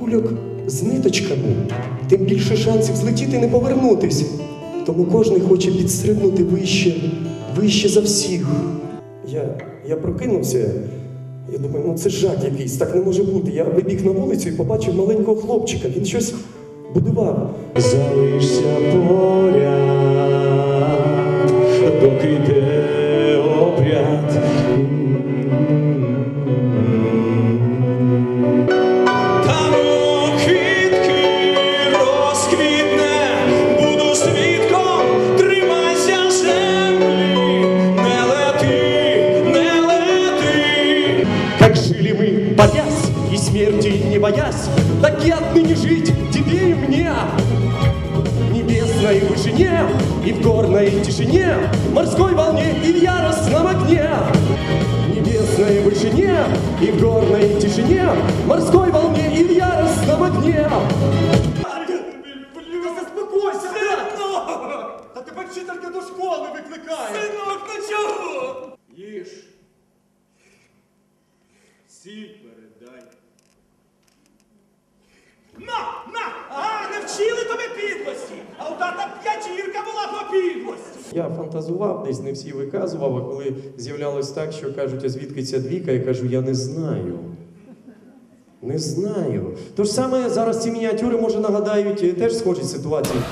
Кульок з ниточками, тим більше шансів злетіти і не повернутись. Тому кожен хоче підстрибнути вище, вище за всіх. Я, я прокинувся. Я думаю, ну це жах якийсь, так не може бути. Я вибіг на вулицю і побачив маленького хлопчика. Він щось будував. Залишся поряд, жили мы, боясь и смерти не боясь, так и отныне жить тебе и мне. В небесной вышине и в горной тишине, морской волне и в яростном огне. В небесной вышине и в горной тишине, морской волне и в яростном огне. Заспокойся, Синок! Та тебе вчителька до школи викликає! Синок, ну чого? Сіль передай. На, на! А, не вчили тобі підлості! А у тата п'ятірка була по підлості! Я фантазував, десь не всі виказував, а коли з'являлось так, що кажуть, а звідки ця двійка, я кажу, я не знаю. Не знаю. То ж саме зараз ці мініатюри, може, нагадають теж схожі ситуації.